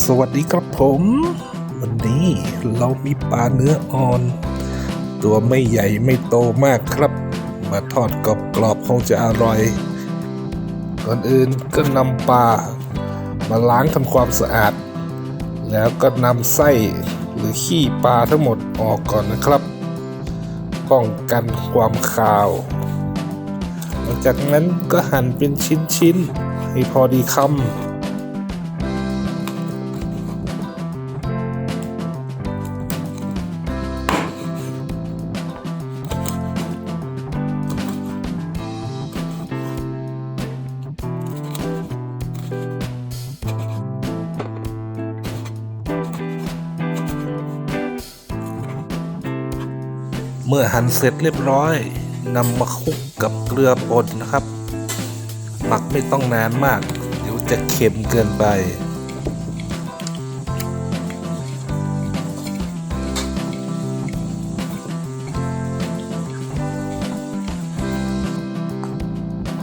สวัสดีครับผม วันนี้เรามีปลาเนื้ออ่อน ตัวไม่ใหญ่ไม่โตมากครับ มาทอดกรอบกรอบคงจะอร่อย ก่อนอื่นก็นำปลามาล้างทำความสะอาด แล้วก็นำไส้หรือขี้ปลาทั้งหมดออกก่อนนะครับป้องกันความคาวหลังจากนั้นก็หั่นเป็นชิ้นๆให้พอดีคำ เมื่อหั่นเสร็จเรียบร้อยนำมาคลุกกับเกลือป่นนะครับ หมักไม่ต้องนานมาก เดี๋ยวจะเค็มเกินไป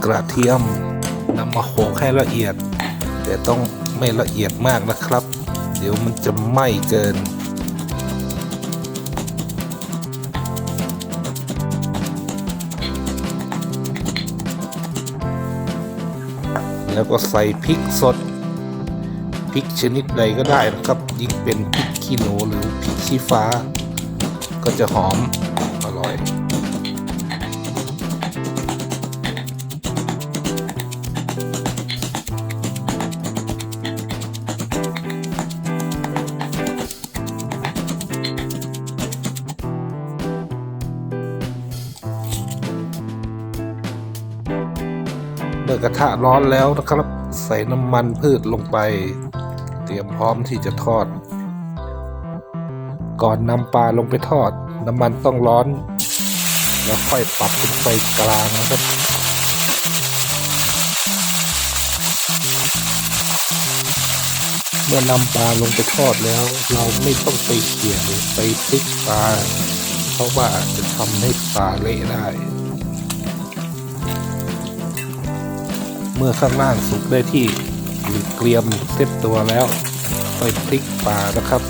กระเทียมนำมาโขลกให้ละเอียด แต่ต้องไม่ละเอียดมากนะครับ เดี๋ยวมันจะไหม้เกิน แล้วก็ใส่พริกสดพริกชนิดใดก็ได้นะครับยิ่งเป็นพริกขี้หนูหรือพริกชี้ฟ้า ก็จะหอมอร่อย มื่อกระทะร้อนแล้วนะครับ ใส่น้ำมันพืชลงไป เตรียมพร้อมที่จะทอด ก่อนนำปลาลงไปทอด น้ำมันต้องร้อน แล้วค่อยปรับเป็นไฟกลางนะครับเมื่อนำปลาลงไปทอดแล้ว เราไม่ต้องไปเขี่ยหรือไปพลิกปลาเพราะว่าจะทำให้ปลาเละได้ เมื่อข้างล่างสุกได้ที่หรือเกรียมเซ็ตตัวแล้วค่อยพลิกปลานะครับ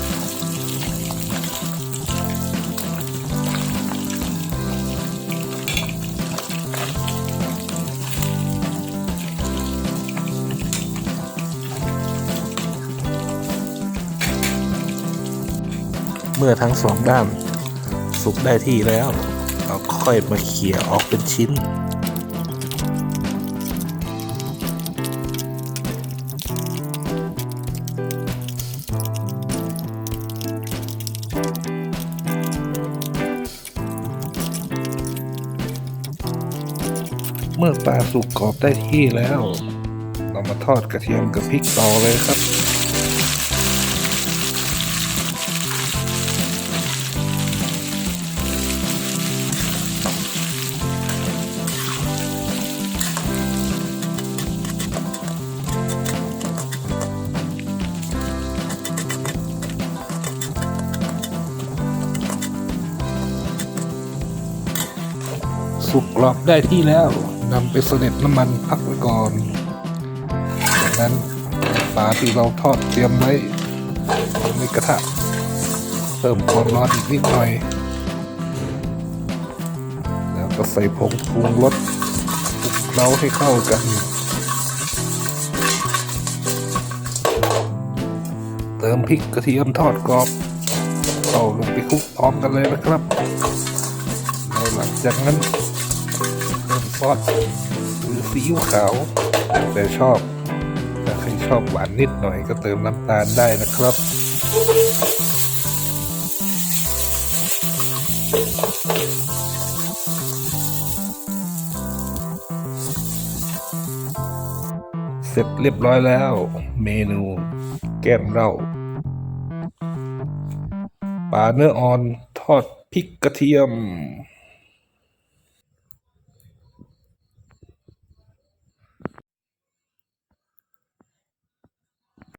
เมื่อทั้งสองด้าน สุกได้ที่แล้ว เราค่อยมาเขี่ยออกเป็นชิ้น มื่อปลาสุกกรอบได้ที่แล้ว เรามาทอดกระเทียมกับพริกต่อเลยครับ สุกกรอบได้ที่แล้วนำไปเสด็จน้ำมันพักไว้ก่อน จากนั้นปลาที่เราทอดเตรียมไว้ลงในกระทะเพิ่มความร้อนอีกนิดหน่อย แล้วก็ใส่ผงปรุงรสคลุกเคล้าให้เข้ากัน เติมพริกกระเทียมทอดกรอบเอาลงไปคลุกพร้อมกันเลยนะครับแล้วหลังจากนั้น เพิ่มซอสหรือซีอิ๊วขาว แต่ชอบถ้าใครชอบหวานนิดหน่อยก็เติมน้ำตาลได้นะครับเสร็จเรียบร้อยแล้ว เมนูแก้มเหล้าปลาเนื้ออ่อนทอดพริกกระเทียม